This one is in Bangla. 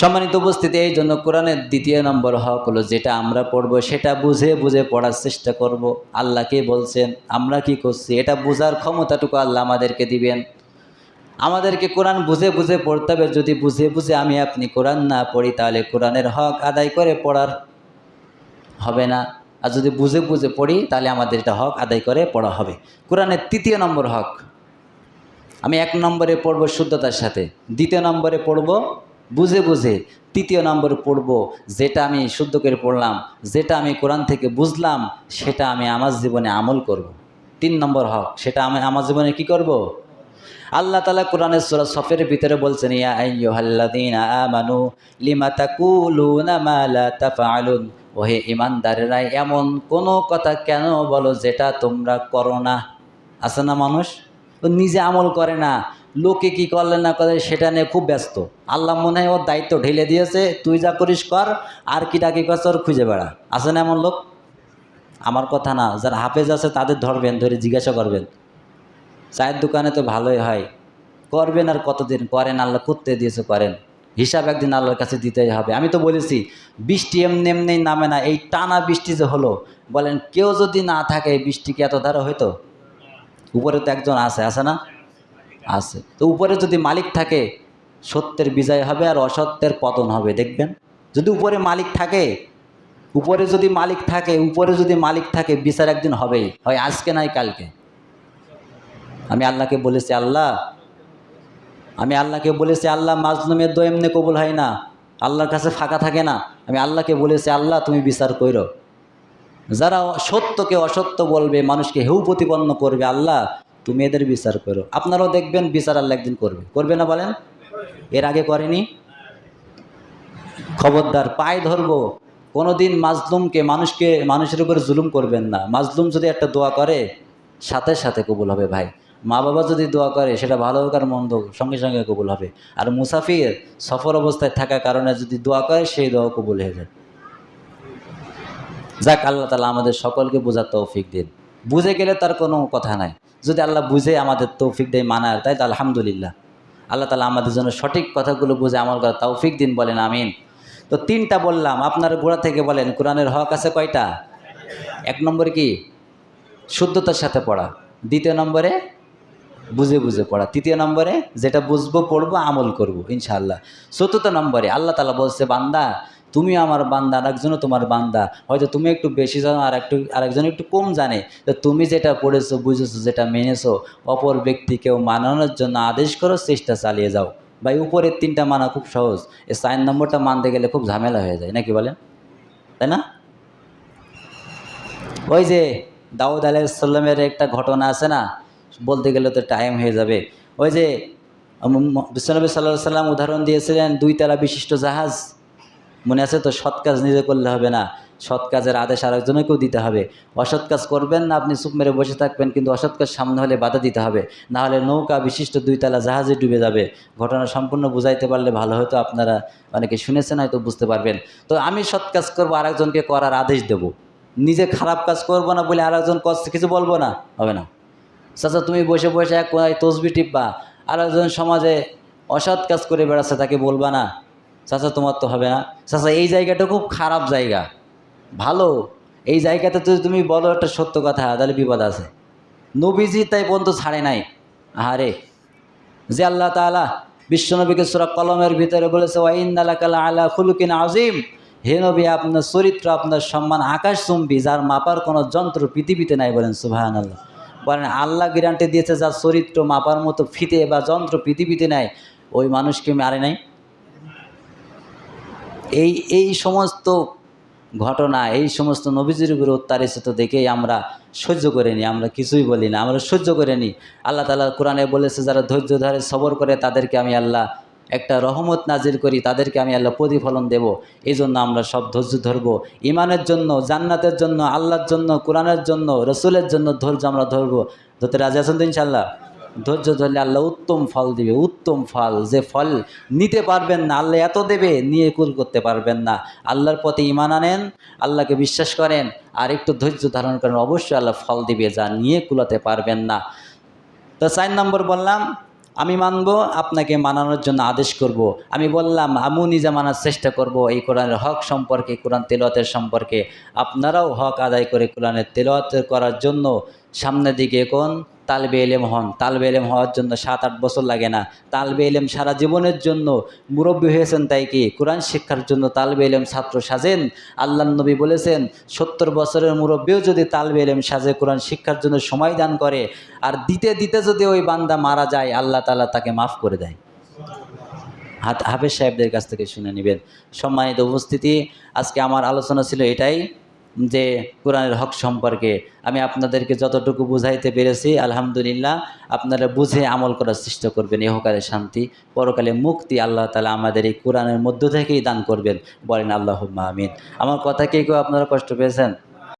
সম্মানিত উপস্থিতি, এই জন্য কোরআনের দ্বিতীয় নম্বর হক হলো যেটা আমরা পড়ব, সেটা বুঝে বুঝে পড়ার চেষ্টা করব। আল্লাহকে বলছেন, আমরা কি করছি? এটা বোঝার ক্ষমতাটুকু আল্লাহ আমাদেরকে দিবেন। আমাদেরকে কোরআন বুঝে বুঝে পড়তে হবে। যদি বুঝে বুঝে আমি আপনি কোরআন না পড়ি, তাহলে কোরআনের হক আদায় করে পড়ার হবে না। আর যদি বুঝে বুঝে পড়ি, তাহলে আমাদের এটা হক আদায় করে পড়া হবে। কোরআনের তৃতীয় নম্বর হক, আমি এক নম্বরে পড়ব শুদ্ধতার সাথে। দ্বিতীয় নম্বরে পড়ব বুঝে বুঝে তৃতীয় নম্বরে পড়ব, যেটা আমি শুদ্ধ করে পড়লাম, যেটা আমি কোরআন থেকে বুঝলাম, সেটা আমি আমার জীবনে আমল করব। তিন নম্বর হক, সেটা আমি আমার জীবনে কি করব। আল্লাহ তালা কোরআনের সুরা সফের ভিতরে বলছেন, ইয়া লিমা ওহে ইমানদারেরা, এমন কোনো কথা কেন বলো যেটা তোমরা করো না আছে না মানুষ নিজে আমল করে না লোকে কি করলে না করে সেটা নিয়ে খুব ব্যস্ত। আল্লাহ মনে হয় ওর দায়িত্ব ঢেলে দিয়েছে, তুই যা করিস কর, আর কি করছে ওর খুঁজে বেড়া। আছে না এমন লোক? আমার কথা না, যারা হাফেজ আছে তাদের ধরবেন, ধরে জিজ্ঞাসা করবেন। চায়ের দোকানে তো ভালোই হয়। করবেন আর কতদিন? করেন, আল্লাহ করতে দিয়েছে, করেন। হিসাব একদিন আল্লাহর কাছে দিতেই হবে। আমি তো বলেছি, বৃষ্টি এমনি এমনি নামে না, এই টানা বৃষ্টি যে হলো, বলেন কেউ যদি না থাকে, বৃষ্টি কি এত ধারা হইতো? উপরে তো একজন আছে আছে না? আছে। তো উপরে যদি মালিক থাকে, সত্যের বিজয় হবে আর অসত্যের পতন হবে, দেখবেন? যদি উপরে মালিক থাকে, উপরে যদি মালিক থাকে, উপরে যদি মালিক থাকে, বিচার একদিন হবেই। হয় আজকে নাই কালকে? আমি আল্লাহকে বলেছি, আল্লাহ, আমি আল্লাহকে বলেছি, আল্লাহ, মাজলুমের দো এমনি কবুল হয় না। আল্লাহর কাছে ফাঁকা থাকে না। আমি আল্লাহকে বলেছি, আল্লাহ, তুমি বিচার করো যারা সত্যকে অসত্য বলবে, মানুষকে হেউ প্রতিপন্ন করবে, আল্লাহ তুমি এদের বিচার করো। আপনারাও দেখবেন বিচার আল্লাহ একদিন করবে। করবে না বলেন? এর আগে করেনি? খবরদার, পায়ে ধরবো। কোনোদিন মাজলুমকে, মানুষকে, মানুষের উপরে জুলুম করবেন না। মাজলুম যদি একটা দোয়া করে, সাথে সাথে কবুল হবে ভাই। মা বাবা যদি দোয়া করে, সেটা ভালো হোক আর মন্দ সঙ্গে সঙ্গে কবুল হবে। আর মুসাফির সফর অবস্থায় থাকার কারণে যদি দোয়া করে, সেই দোয়া কবুল হয়ে যায়। যাক, আল্লাহ তালা আমাদের সকলকে বোঝার তৌফিক দিন। বুঝে গেলে তার কোনো কথা নাই। যদি আল্লাহ বুঝে আমাদের তৌফিক দেয় মানার, তাই তো আলহামদুলিল্লাহ। আল্লাহ তালা আমাদের জন্য সঠিক কথাগুলো বুঝে আমল করা তৌফিক দিন বলেন, আমিন। তো তিনটা বললাম, আপনার গোড়া থেকে বলেন, কোরআনের হক আছে কয়টা? এক নম্বরে কি? শুদ্ধতার সাথে পড়া। দ্বিতীয় নম্বরে, বুঝে বুঝে পড়া। তৃতীয় নম্বরে, যেটা বুঝব, পড়ব, আমল করব, ইনশাআল্লাহ। চতুর্থ নম্বরে, আল্লাহ তালা বলছে, বান্দা তুমি আমার বান্দা আরেকজনও তোমার বান্দা। হয়তো তুমি একটু বেশি জানো, আর একটু আরেকজন একটু কম জানে। তো তুমি যেটা পড়েছো, বুঝেছ, যেটা মেনেছো, অপর ব্যক্তিকেও মানানোর জন্য আদেশ করো চেষ্টা চালিয়ে যাও। ভাই, উপরের তিনটা মানা খুব সহজ। এই সাইন নম্বরটা মানতে গেলে খুব ঝামেলা হয়ে যায়, নাকি বলেন? তাই না? ওই যে দাউদ আলাইসাল্লামের একটা ঘটনা আছে না, বলতে গেলে তো টাইম হয়ে যাবে। ওই যে বিশ্বনবী সাল্লাহ সাল্লাম উদাহরণ দিয়েছিলেন, দুই তালা বিশিষ্ট জাহাজ। মনে আছে তো, সৎ কাজ নিজে করলে হবে না। সৎ কাজের আদেশ আরেকজনকেও দিতে হবে। অসৎ কাজ করবেন না, আপনি চুপ মেরে বসে থাকবেন, কিন্তু অসৎ কাজ সামনে হলে বাধা দিতে হবে। না হলে নৌকা বিশিষ্ট দুইতলা জাহাজে ডুবে যাবে। ঘটনা সম্পূর্ণ বুঝাইতে পারলে ভালো হয়তো আপনারা অনেকে শুনেছেন, হয়তো বুঝতে পারবেন। তো আমি সৎ কাজ করব, আরেকজনকে করার আদেশ দেব। নিজে খারাপ কাজ করব না বলে আরেকজন করছে কিছু বলব না? হবে না। চাচা, তুমি বসে বসে এক তসবি টিপবা। আরেকজন সমাজে অসৎ কাজ করে বেড়াচ্ছে, তাকে বলবা না। চাচা, তোমার তো হবে না। চাচা, এই জায়গাটা খুব খারাপ জায়গা। ভালো। এই জায়গাতে যদি তুমি বলো একটা সত্য কথা, তাহলে বিপদ আছে। নবীজি তাই পর্যন্ত ছাড়ে নাই। আহারে। যে আল্লাহ তালা বিশ্বনবীকে সুরা কলমের ভিতরে বলেছে ওয়াইন্দালাকালা আলা খুলুকিন আজিম হে নবী, আপনার চরিত্র, আপনার সম্মান আকাশ চুম্বি যার মাপার কোনো যন্ত্র পৃথিবীতে নাই বলেন সুবাহান আল্লাহ বলেন, আল্লাহ গ্যারান্টি দিয়েছে, যার চরিত্র মাপার মতো ফিতে বা যন্ত্র পৃথিবীতে নাই, ওই মানুষকে মারে নাই। এই এই সমস্ত ঘটনা, এই সমস্ত নবীজির উপরে উত্তারিত দেখেই আমরা সহ্য করে নিই, আমরা কিছুই বলি না, আমরা সহ্য করে নিই। আল্লাহ তালা কোরআনে বলেছে, যারা ধৈর্য ধরে সবর করে তাদেরকে আমি আল্লাহ একটা রহমত নাজির করি, তাদেরকে আমি আল্লাহ প্রতিফলন দেব। এই জন্য আমরা সব ধৈর্য ধরবো। ইমানের জন্য, জান্নাতের জন্য, আল্লাহর জন্য, কোরআনের জন্য, রসুলের জন্য ধৈর্য আমরা ধরবো। ধরতে রাজি আছেন তো ইনশাল্লাহ ধৈর্য ধরলে আল্লাহ উত্তম ফল দিবে, উত্তম ফল। যে ফল নিতে পারবেন না, আল্লাহ এত দেবে, নিয়ে কুল করতে পারবেন না। আল্লাহর পথে ইমান আনেন, আল্লাহকে বিশ্বাস করেন, আর একটু ধৈর্য ধারণ করেন, অবশ্যই আল্লাহ ফল দিবে, যা নিয়ে কুলাতে পারবেন না। তো চার নম্বর বললাম, আমি মানব, আপনাকে মানানোর জন্য আদেশ করব। আমি বললাম, আমিও নিজে মানার চেষ্টা করব এই কোরআনের হক সম্পর্কে, কোরআন তেলতের সম্পর্কে। আপনারাও হক আদায় করে কোরআনের তেলত করার জন্য সামনের দিকে কোন তালবে এলেম হন। তালবে এলেম হওয়ার জন্য সাত, আট বছর লাগে না। তালবে এলেম সারা জীবনের জন্য মুরব্বী হয়েছেন তাই কি? কোরআন শিক্ষার জন্য তালবে এলেম ছাত্র সাজেন। আল্লাহ নবী বলেছেন, সত্তর বছরের মুরব্বীও যদি তালবে এলেম সাজে, কোরআন শিক্ষার জন্য সময় দান করে, আর দিতে দিতে যদি ওই বান্দা মারা যায়, আল্লাহ তালা তাকে মাফ করে দেয়। হাত হাফেজ সাহেবদের কাছ থেকে শুনে নেবেন। সম্মানিত উপস্থিতি, আজকে আমার আলোচনা ছিল এটাই। যে কোরআনের হক সম্পর্কে। আমি আপনাদেরকে যতটুকু বুঝাইতে পেরেছি, আলহামদুলিল্লাহ, আপনারা বুঝে আমল করার চেষ্টা করবেন ইহকালে শান্তি, পরকালে মুক্তি আল্লাহ তালা আমাদের এই কোরআনের মধ্য থেকেই দান করবেন। বলেন আল্লাহ আমিন। আমার কথা কে কেউ আপনারা কষ্ট পেয়েছেন?